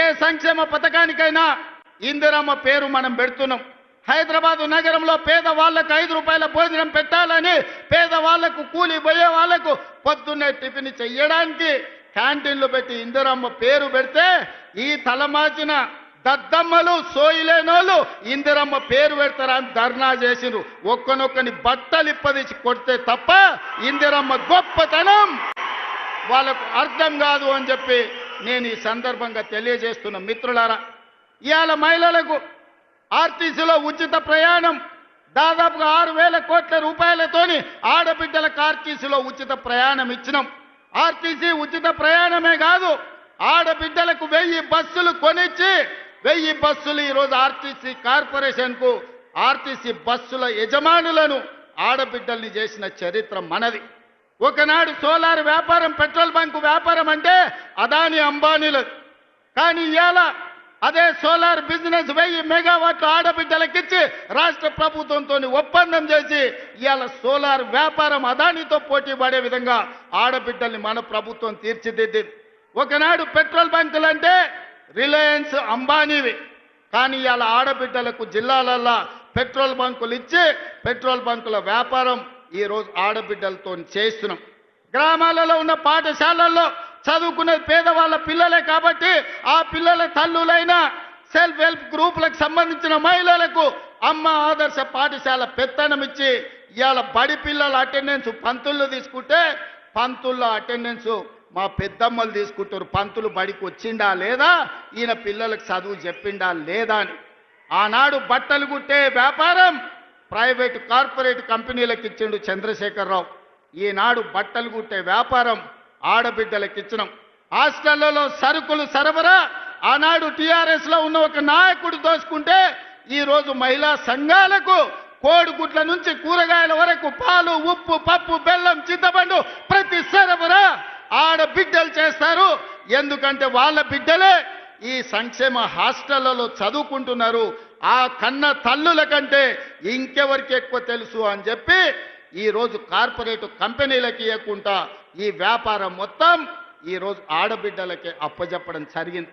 ఏ సంక్షేమ పథకానికైనా ఇందిరమ్మ పేరు మనం పెడుతున్నాం. హైదరాబాదు నగరంలో పేదవాళ్ళకు ఐదు రూపాయల భోజనం పెట్టాలని పేదవాళ్ళకు కూలి పోయే వాళ్ళకు పొద్దున్నే టిఫిన్ చెయ్యడానికి క్యాంటీన్లు పెట్టి ఇందిరమ్మ పేరు పెడితే ఈ తలమాచిన దద్దమ్మలు సోయిలేనోళ్ళు ఇందిరమ్మ పేరు పెడతారని ధర్నా చేసిరు ఒక్కనొక్కని బట్టలు ఇప్పదీసి కొడితే తప్ప ఇందిరమ్మ గొప్పతనం. వాళ్ళకు అర్థం కాదు అని చెప్పి నేను ఈ సందర్భంగా తెలియజేస్తున్న మిత్రులారా ఇవాళ మహిళలకు ఆర్టీసీలో ఉచిత ప్రయాణం దాదాపుగా ఆరు వేల కోట్ల రూపాయలతోని ఆడబిడ్డలకు ఆర్టీసీలో ఉచిత ప్రయాణం ఇచ్చినాం. ఆర్టీసీ ఉచిత ప్రయాణమే కాదు ఆడబిడ్డలకు వెయ్యి బస్సులు కొనిచ్చి వెయ్యి బస్సులు ఈరోజు ఆర్టీసీ కార్పొరేషన్కు ఆర్టీసీ బస్సుల యజమానులను ఆడబిడ్డల్ని చేసిన చరిత్ర మనది. ఒకనాడు సోలార్ వ్యాపారం పెట్రోల్ బంకు వ్యాపారం అంటే అదాని అంబానీలు కానీ ఇవాళ అదే సోలార్ బిజినెస్ వెయ్యి మెగావాట్లు ఆడబిడ్డలకిచ్చి రాష్ట్ర ప్రభుత్వంతో ఒప్పందం చేసి ఇవాళ సోలార్ వ్యాపారం అదానితో పోటీ పడే విధంగా ఆడబిడ్డల్ని మన ప్రభుత్వం తీర్చిదిద్దింది. ఒకనాడు పెట్రోల్ బంకులు అంటే రిలయన్స్ అంబానీవి. కానీ ఇవాళ ఆడబిడ్డలకు జిల్లాలల్లా పెట్రోల్ బంకులు ఇచ్చి పెట్రోల్ బంకుల వ్యాపారం ఈరోజు ఆడబిడ్డలతో చేస్తున్నాం. గ్రామాలలో ఉన్న పాఠశాలల్లో చదువుకునే పేదవాళ్ళ పిల్లలే కాబట్టి ఆ పిల్లల తల్లులైన సెల్ఫ్ హెల్ప్ గ్రూపులకు సంబంధించిన మహిళలకు అమ్మ ఆదర్శ పాఠశాల పెత్తనం ఇచ్చి ఇవాళ బడి పిల్లల అటెండెన్స్ పంతుల్లో తీసుకుంటే పంతుల్లో అటెండెన్స్ మా పెద్దమ్మలు తీసుకుంటారు. పంతులు బడికి వచ్చిండా లేదా? ఈయన పిల్లలకు చదువు చెప్పిండా లేదా అని. ఆనాడు బట్టలు కుట్టే వ్యాపారం ప్రైవేటు కార్పొరేట్ కంపెనీలకు ఇచ్చిండు చంద్రశేఖరరావు. ఈనాడు బట్టలు కుట్టే వ్యాపారం ఆడబిడ్డలకు ఇచ్చినాం. హాస్టళ్ళలో సరుకులు సరఫరా ఆనాడు టిఆర్ఎస్లో ఉన్న ఒక నాయకుడు దోచుకుంటే ఈరోజు మహిళా సంఘాలకు కోడిగుడ్ల నుంచి కూరగాయల వరకు పాలు ఉప్పు పప్పు బెల్లం చింతపండు ప్రతి సరఫరా ఆడబిడ్డలు చేస్తారు. ఎందుకంటే వాళ్ళ బిడ్డలే ఈ సంక్షేమ హాస్టళ్ళలో చదువుకుంటున్నారు. ఆ కన్న తల్లుల కంటే ఇంకెవరికి ఎక్కువ తెలుసు అని చెప్పి ఈరోజు కార్పొరేట్ కంపెనీలకి ఇవ్వకుండా ఈ వ్యాపారం మొత్తం ఈరోజు ఆడబిడ్డలకే అప్పజెప్పడం జరిగింది.